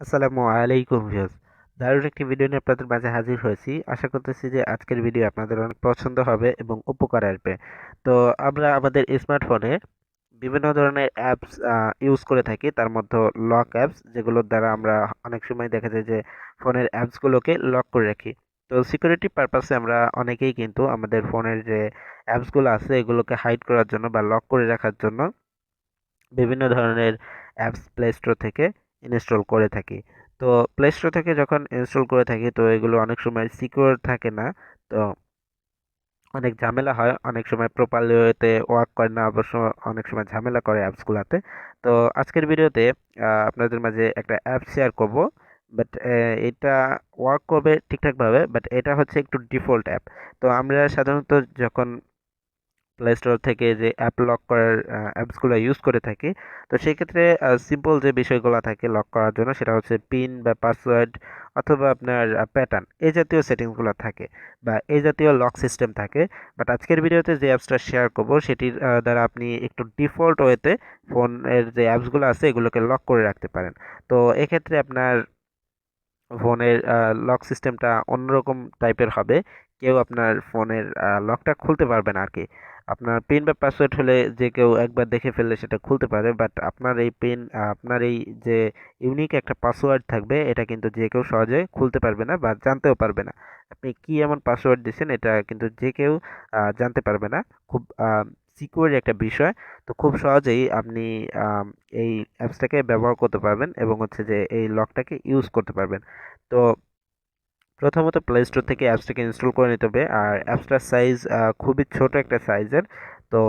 আসসালামু আলাইকুম ভিউয়ার্স। দারুণ একটি ভিডিও নিয়ে আপনাদের মাঝে হাজির হয়েছি। আশা করতেছি যে আজকের ভিডিও আপনাদের অনেক পছন্দ হবে এবং উপকার আসবে। তো আমরা আমাদের স্মার্টফোনে বিভিন্ন ধরনের অ্যাপস ইউজ করে থাকি। তার মধ্যে লক অ্যাপস যেগুলোর দ্বারা আমরা অনেক সময় দেখা যায় যে ফোনের অ্যাপসগুলোকে লক করে রাখি। তো সিকিউরিটি পারপাসে আমরা অনেকেই কিন্তু আমাদের ফোনের যে অ্যাপসগুলো আছে, এগুলোকে হাইড করার জন্য বা লক করে রাখার জন্য বিভিন্ন ধরনের অ্যাপস প্লে স্টোর থেকে ইনস্টল করে থাকি। তো প্লে স্টোর থেকে যখন ইনস্টল করে থাকি, তো এগুলো অনেক সময় সিকিউর থাকে না। তো অনেক ঝামেলা হয়, অনেক সময় প্রপারলি ওয়েতে ওয়ার্ক করে না, অবশ্য অনেক সময় ঝামেলা করে অ্যাপসগুলোতে তো আজকের ভিডিওতে আপনাদের মাঝে একটা অ্যাপ শেয়ার করব বাট এটা ওয়ার্ক করবে ঠিকঠাকভাবে বাট এটা হচ্ছে একটু ডিফল্ট অ্যাপ তো আমরা সাধারণত যখন প্লে স্টোর থেকে যে অ্যাপ লক করার অ্যাপসগুলো ইউজ করে থাকি, তো সেক্ষেত্রে সিম্পল যে বিষয়গুলো থাকে লক করার জন্য সেটা হচ্ছে পিন বা পাসওয়ার্ড অথবা আপনার প্যাটার্ন এই জাতীয় সেটিংসগুলো থাকে বা এই জাতীয় লক সিস্টেম থাকে। বাট আজকের ভিডিওতে যে অ্যাপসটা শেয়ার করব সেটির দ্বারা আপনি একটু ডিফল্ট ওয়েতে ফোনের যে অ্যাপসগুলো আছে এগুলোকে লক করে রাখতে পারেন। তো এক্ষেত্রে আপনার ফোনের লক সিস্টেমটা অন্যরকম টাইপের হবে। কেউ আপনার ফোনের লকটা খুলতে পারবে না আর কি আপনার পিন বা পাসওয়ার্ড হলে যে কেউ একবার দেখে ফেললে সেটা খুলতে পারে বাট আপনার এই পিন আপনার এই যে ইউনিক একটা পাসওয়ার্ড থাকবে, এটা কিন্তু যে কেউ সহজে খুলতে পারবে না বা জানতেও পারবে না। আপনি কি এমন পাসওয়ার্ড দিচ্ছেন এটা কিন্তু যে কেউ জানতে পারবে না। খুব সিকিউর একটা বিষয়। তো খুব সহজেই আপনি এই অ্যাপসটাকে ব্যবহার করতে পারবেন এবং হচ্ছে যে এই লকটাকে ইউজ করতে পারবেন। তো প্রথমত প্লে স্টোর থেকে অ্যাপসটাকে ইনস্টল করে নিতে হবে। আর অ্যাপসটার সাইজ খুবই ছোট একটা সাইজের তো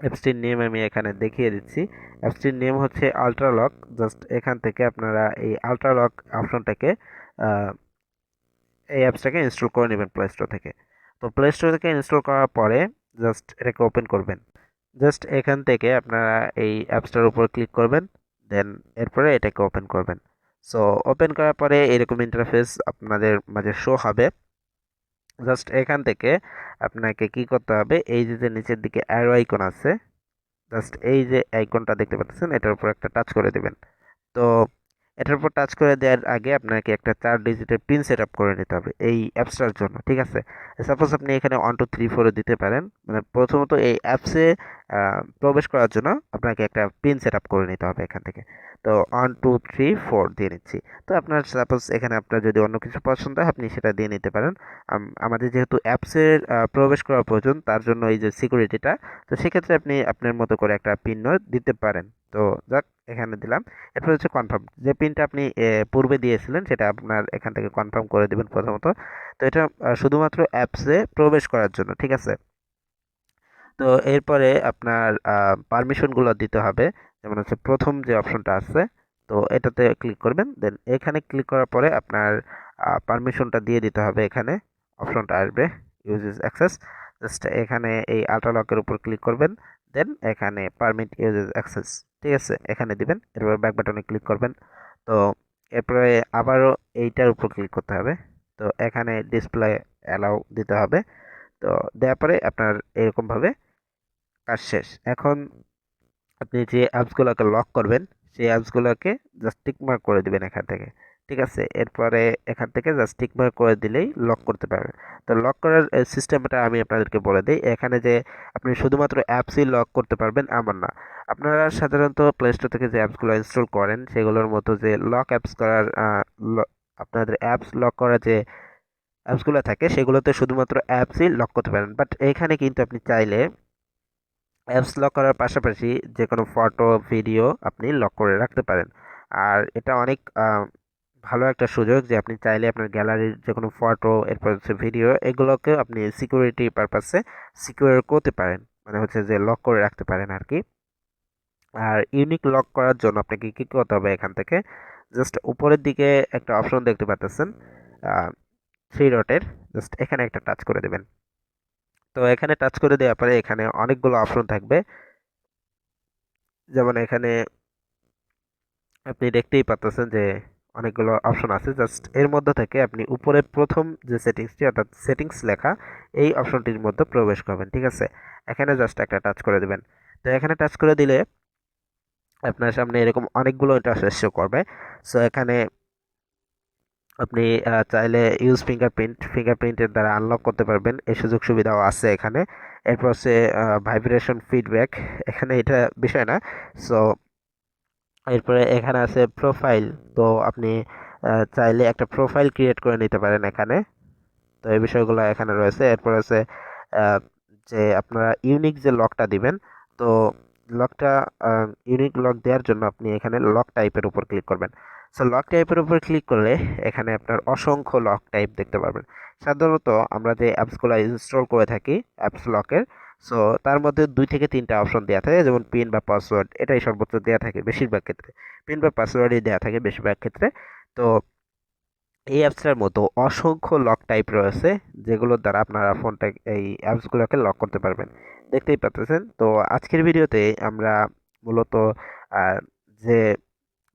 অ্যাপসটির নেম আমি এখানে দেখিয়ে দিচ্ছি। অ্যাপসটির নেম হচ্ছে আলট্রালক জাস্ট এখান থেকে আপনারা এই আলট্রালক অপশনটাকে এই অ্যাপসটাকে ইনস্টল করে নেবেন প্লে স্টোর থেকে। তো প্লে স্টোর থেকে ইনস্টল করার পরে জাস্ট এটাকে ওপেন করবেন। জাস্ট এখান থেকে আপনারা এই অ্যাপসটার উপর ক্লিক করবেন। দেন এরপরে এটাকে ওপেন করবেন। সো ওপেন করার পরে এরকম ইন্টারফেস আপনাদের মাঝে শো হবে। জাস্ট এখান থেকে আপনাকে কি করতে হবে? এই যে নিচের দিকে অ্যারো আইকন আছে জাস্ট এই যে আইকনটা দেখতে পাচ্ছেন, এটার উপর একটা টাচ করে দেবেন। তো, এটার উপর টাচ করে দেওয়ার আগে আপনাকে একটা চার ডিজিটের পিন সেট আপ করে নিতে হবে এই অ্যাপসটার জন্য, ঠিক আছে? সাপোজ আপনি এখানে ওয়ান টু থ্রি ফোরও দিতে পারেন মানে প্রথমত এই অ্যাপসে প্রবেশ করার জন্য আপনাকে একটা পিন সেট আপ করে নিতে হবে এখান থেকে। তো ওয়ান টু থ্রি ফোর দিয়ে নিচ্ছি। তো আপনার সাপোজ এখানে আপনার যদি অন্য কিছু পছন্দ হয়, আপনি সেটা দিয়ে নিতে পারেন। আমাদের যেহেতু অ্যাপসের প্রবেশ করার প্রয়োজন, তার জন্য এই যে সিকিউরিটিটা তো সেক্ষেত্রে আপনি আপনার মতো করে একটা পিন দিতে পারেন। তো যাক, এখানে দিলাম। এরপর হচ্ছে কনফার্ম যে পিনটা আপনি পূর্বে দিয়েছিলেন, সেটা আপনার এখান থেকে কনফার্ম করে দেবেন প্রথমত। তো এটা শুধুমাত্র অ্যাপসে প্রবেশ করার জন্য, ঠিক আছে? তো এরপরে আপনার পারমিশনগুলো দিতে হবে। যেমন হচ্ছে প্রথম যে অপশনটা আছে, তো এটাতে ক্লিক করবেন। দেন এখানে ক্লিক করার পরে আপনার পারমিশনটা দিয়ে দিতে হবে এখানে। অপশনটা আসবে ইউজ ইজ অ্যাক্সেস জাস্ট এখানে এই আল্ট্রালকের উপর ক্লিক করবেন। দেন এখানে পারমিট ইউজ ইজ অ্যাক্সেস ঠিক আছে? এখানে দিবেন। এরপর ব্যাক বাটনে ক্লিক করবেন। তো এরপরে আবারও এইটার উপর ক্লিক করতে হবে। তো এখানে ডিসপ্লে অ্যালাউ দিতে হবে। তো দেওয়ার পরে আপনার এরকমভাবে কাজ শেষ। এখন আপনি যে অ্যাপসগুলোকে লক করবেন, সেই অ্যাপসগুলোকে জাস্ট টিকমার্ক করে দিবেন এখান থেকে। ঠিক আছে? এরপরে এখান থেকে জাস্ট টিকমার্ক করে দিলেই লক করতে পারবেন। তো লক করার সিস্টেমটা আমি আপনাদেরকে বলে দিই। এখানে যে আপনি শুধুমাত্র অ্যাপসই লক করতে পারবেন আমার না। আপনারা সাধারণত প্লে স্টোর থেকে যে অ্যাপসগুলো ইনস্টল করেন, সেগুলোর মতো যে লক অ্যাপস করার আপনাদের অ্যাপস লক করার যে অ্যাপসগুলো থাকে, সেগুলোতে শুধুমাত্র অ্যাপসই লক করতে পারেন। বাট এখানে কিন্তু আপনি চাইলে অ্যাপস লক করার পাশাপাশি যে কোনো ফটো ভিডিও আপনি লক করে রাখতে পারেন। আর এটা অনেক ভালো একটা সুযোগ যে আপনি চাইলে আপনার গ্যালারির যে কোনো ফটো এরপর হচ্ছে ভিডিও এগুলোকে আপনি সিকিউরিটি পারপাসে সিকিউর করতে পারেন। মানে হচ্ছে যে লক করে রাখতে পারেন আর কি আর ইউনিক লক করার জন্য আপনাকে কী করতে হবে এখান থেকে? জাস্ট উপরের দিকে একটা অপশন দেখতে পাচ্ছেন থ্রি ডটের জাস্ট এখানে একটা টাচ করে দেবেন। তো এখানে টাচ করে দেওয়ার পরে এখানে অনেকগুলো অপশন থাকবে। যেমন এখানে আপনি দেখতেই পাচ্ছেন যে অনেকগুলো অপশন আছে। জাস্ট এর মধ্যে থেকে আপনি উপরে প্রথম যে সেটিংসটি অর্থাৎ সেটিংস লেখা, এই অপশনটির মধ্যে প্রবেশ করবেন, ঠিক আছে? এখানে জাস্ট একটা টাচ করে দেবেন। তো এখানে টাচ করে দিলে আপনার সামনে এরকম অনেকগুলো ইন্টারফেস শো করবে। সো এখানে আপনি চাইলে ইউজ ফিঙ্গারপ্রিন্ট ফিঙ্গারপ্রিন্টের দ্বারা আনলক করতে পারবেন। এই সুযোগ সুবিধাও আছে এখানে। এরপর হচ্ছে ভাইব্রেশন ফিডব্যাক এখানে এটা বিষয় না। সো এরপরে এখানে আছে প্রোফাইল তো আপনি চাইলে একটা প্রোফাইল ক্রিয়েট করে নিতে পারেন এখানে। তো এই বিষয়গুলো এখানে রয়েছে। এরপর আছে যে আপনারা ইউনিক যে লকটা দিবেন, তো লকটা ইউনিক লক দেওয়ার জন্য আপনি এখানে লক টাইপের উপর ক্লিক করবেন। সো লক টাইপের উপর ক্লিক করলে এখানে আপনার অসংখ্য লক টাইপ দেখতে পারবেন। সাধারণত আমরা যে অ্যাপসগুলো ইনস্টল করে থাকি অ্যাপস লকের সো তার মধ্যে দুই থেকে তিনটা অপশন দেওয়া থাকে, যেমন পিন বা পাসওয়ার্ড এটাই সর্বোচ্চ দেওয়া থাকে বেশিরভাগ ক্ষেত্রে। পিন বা পাসওয়ার্ডই দেওয়া থাকে বেশিরভাগ ক্ষেত্রে। তো এই অ্যাপসটার মতো অসংখ্য লক টাইপ রয়েছে, যেগুলোর দ্বারা আপনারা ফোনটা এই অ্যাপসগুলোকে লক করতে পারবেন। দেখতেই পাচ্ছেন? তো আজকের ভিডিওতে আমরা মূলত যে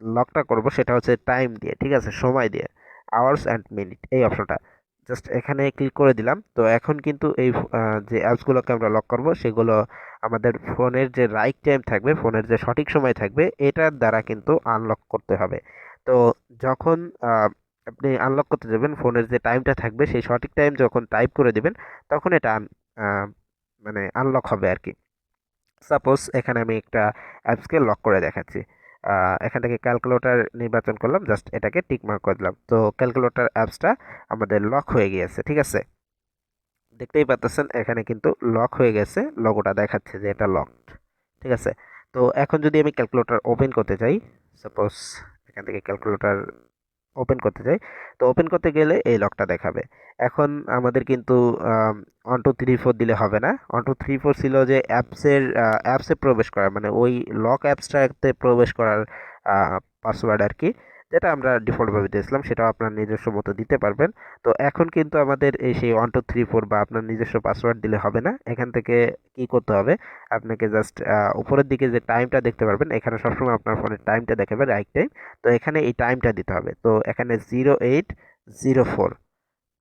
লকটা করব সেটা হচ্ছে টাইম দিয়ে, ঠিক আছে? সময় দিয়ে আওয়ার্স অ্যান্ড মিনিট এই অপশনটা জাস্ট এখানে ক্লিক করে দিলাম। তো এখন কিন্তু এই যে অ্যাপসগুলোকে আমরা লক করব, সেগুলো আমাদের ফোনের যে রাইট টাইম থাকবে ফোনের যে সঠিক সময় থাকবে, এটার দ্বারা কিন্তু আনলক করতে হবে। তো যখন আপনি আনলক করতে যাবেন, ফোনের যে টাইমটা থাকবে সেই সঠিক টাইম যখন টাইপ করে দিবেন, তখন এটা মানে আনলক হবে আর কি সাপোজ এখানে আমি একটা অ্যাপসকে লক করে দেখাচ্ছি। এখান থেকে ক্যালকুলেটার নির্বাচন করলাম জাস্ট এটাকে টিকমার্ক করে দিলাম। তো ক্যালকুলেটার অ্যাপসটা আমাদের লক হয়ে গিয়েছে, ঠিক আছে? দেখতেই পাচ্ছেন এখানে কিন্তু লক হয়ে গেছে লগোটা দেখাচ্ছে যে এটা লকড ঠিক আছে? তো এখন যদি আমি ক্যালকুলেটার ওপেন করতে চাই সাপোজ এখান থেকে ক্যালকুলেটার ওপেন করতে চাই। তো ওপেন করতে গেলে এই লকটা দেখাবে। এখন আমাদের কিন্তু ওয়ান টু থ্রি ফোর দিলে হবে না। ওয়ান টু থ্রি ফোর ছিল যে অ্যাপসের অ্যাপসে প্রবেশ করা মানে ওই লক অ্যাপসটাতে প্রবেশ করার পাসওয়ার্ড আর কি। যেটা আমরা ডিফল্টভাবে দিয়েছিলাম সেটাও আপনার নিজস্ব মতো দিতে পারবেন। তো এখন কিন্তু আমাদের এই সেই ওয়ান টু থ্রি ফোর বা আপনার নিজস্ব পাসওয়ার্ড দিলে হবে না। এখান থেকে কি করতে হবে? আপনাকে জাস্ট উপরের দিকে যে টাইমটা দেখতে পারবেন, এখানে সবসময় আপনার ফোনের টাইমটা দেখাবে রাইট টাইম তো এখানে এই টাইমটা দিতে হবে। তো এখানে জিরো এইট জিরো ফোর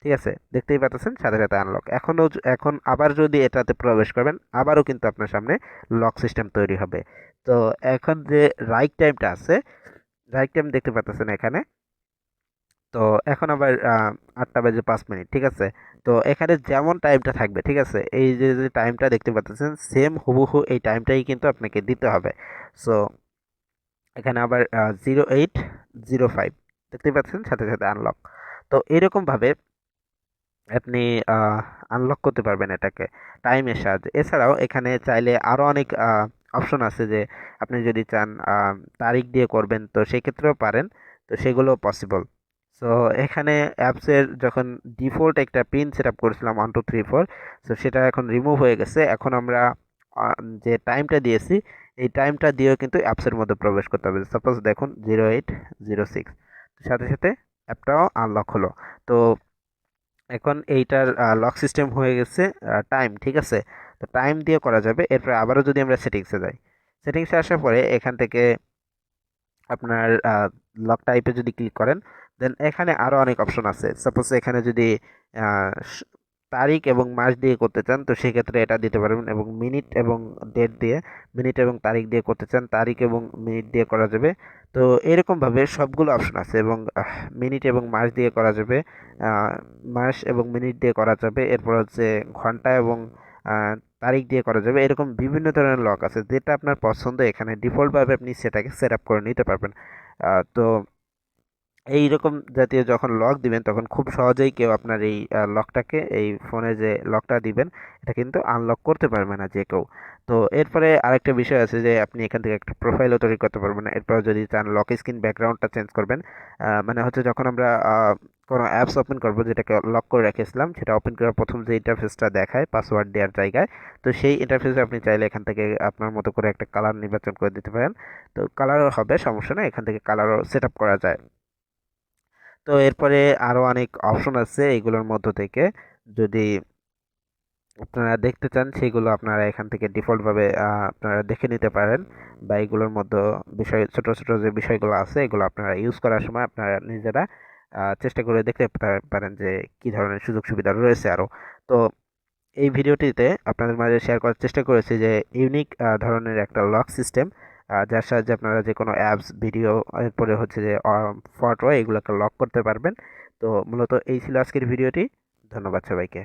ঠিক আছে? দেখতেই পাচ্ছেন? সাথে সাথে আনলক এখনও এখন আবার যদি এটাতে প্রবেশ করবেন, আবারও কিন্তু আপনার সামনে লক সিস্টেম তৈরি হবে। তো এখন যে রাইট টাইমটা আছে রাইট টাইম দেখতে পাচ্ছেন এখানে। তো এখন আবার আটটা বাজে পাঁচ মিনিট, ঠিক আছে? তো এখানে যেমন টাইমটা থাকবে, ঠিক আছে? এই যে যে টাইমটা দেখতে পাচ্ছেন সেম হুবহু এই টাইমটাই কিন্তু আপনাকে দিতে হবে। সো এখানে আবার জিরো এইট জিরো ফাইভ দেখতে পাচ্ছেন? সাথে সাথে আনলক তো এরকমভাবে আপনি আনলক করতে পারবেন এটাকে টাইমের সাহায্যে। এছাড়াও এখানে চাইলে আরও অনেক অপশন আছে যে, আপনি যদি চান তারিখ দিয়ে করবেন, তো সেক্ষেত্রেও পারেন, তো সেগুলো পসিবল সো এখানে অ্যাপসের যখন ডিফল্ট একটা পিন সেট আপ করেছিলাম one two three four so সেটা এখন রিমুভ হয়ে গেছে। এখন আমরা যে টাইমটা দিয়েছি, এই টাইমটা দিয়েও কিন্তু অ্যাপসের মধ্যে প্রবেশ করতে হবে। সাপোজ দেখুন জিরো এইট জিরো সিক্স সাথে সাথে অ্যাপটাও আনলক হলো। তো এখন এইটার লক সিস্টেম হয়ে গেছে টাইম ঠিক আছে? তো টাইম দিয়ে করা যাবে। এরপরে আবারও যদি আমরা সেটিংসে যাই সেটিংসে আসার পরে এখান থেকে আপনার লক টাইপে যদি ক্লিক করেন দেন এখানে আরও অনেক অপশন আছে। সাপোজ এখানে যদি তারিখ এবং মাস দিয়ে করতে চান, তো সেক্ষেত্রে এটা দিতে পারবেন এবং মিনিট এবং ডেট দিয়ে মিনিট এবং তারিখ দিয়ে করতে চান, তারিখ এবং মিনিট দিয়ে করা যাবে। তো এরকমভাবে সবগুলো অপশন আছে এবং মিনিট এবং মাস দিয়ে করা যাবে মাস এবং মিনিট দিয়ে করা যাবে। এরপর হচ্ছে ঘণ্টা এবং তারিখ দিয়ে করা যাবে। এরকম বিভিন্ন ধরনের লক আছে। যেটা আপনার পছন্দ, এখানে ডিফল্টভাবে আপনি সেটাকে সেট আপ করে নিতে পারবেন। তো এই রকম জাতীয় যখন লক দিবেন, তখন খুব সহজেই কেউ আপনার এই লকটাকে এই ফোনে যে লকটা দিবেন, এটা কিন্তু আনলক করতে পারবে না যে কেউ। তো এরপরে আরেকটা বিষয় আছে যে, আপনি এখান থেকে একটা প্রোফাইলও তৈরি করতে পারবেন এরপর যদি চান লক স্ক্রিন ব্যাকগ্রাউন্ডটা চেঞ্জ করবেন মানে হচ্ছে যখন আমরা কোনো অ্যাপস ওপেন করব, যেটাকে লক করে রেখেছিলাম, সেটা ওপেন করার প্রথম যে ইন্টারফেসটা দেখায় পাসওয়ার্ড দেওয়ার জায়গায়, তো সেই ইন্টারফেসে আপনি চাইলে এখান থেকে আপনার মতো করে একটা কালার নির্বাচন করে দিতে পারেন। তো কালারও হবে, সমস্যা নেই, এখান থেকে কালারও সেট করা যায়। তো এরপরে আরও অনেক অপশন আছে এগুলোর মধ্য থেকে। যদি আপনারা দেখতে চান, সেগুলো আপনারা এখান থেকে ডিফল্টভাবে আপনারা দেখে নিতে পারেন বা এগুলোর মধ্যে বিষয়, ছোট ছোট যে বিষয়গুলো আছে, এগুলো আপনারা ইউজ করার সময় আপনারা নিজেরা চেষ্টা করে দেখতে পারেন যে কি ধরনের সুযোগ সুবিধা রয়েছে আরও তো এই ভিডিওটিতে আপনাদের মাঝে শেয়ার করার চেষ্টা করেছি যে ইউনিক ধরনের একটা লক সিস্টেম যার সাহায্যে আপনারা যে কোনো অ্যাপস ভিডিও এরপরে হচ্ছে যে ফটো এগুলোকে লক করতে পারবেন। তো মূলত এই ছিল আজকের ভিডিওটি ধন্যবাদ সবাইকে।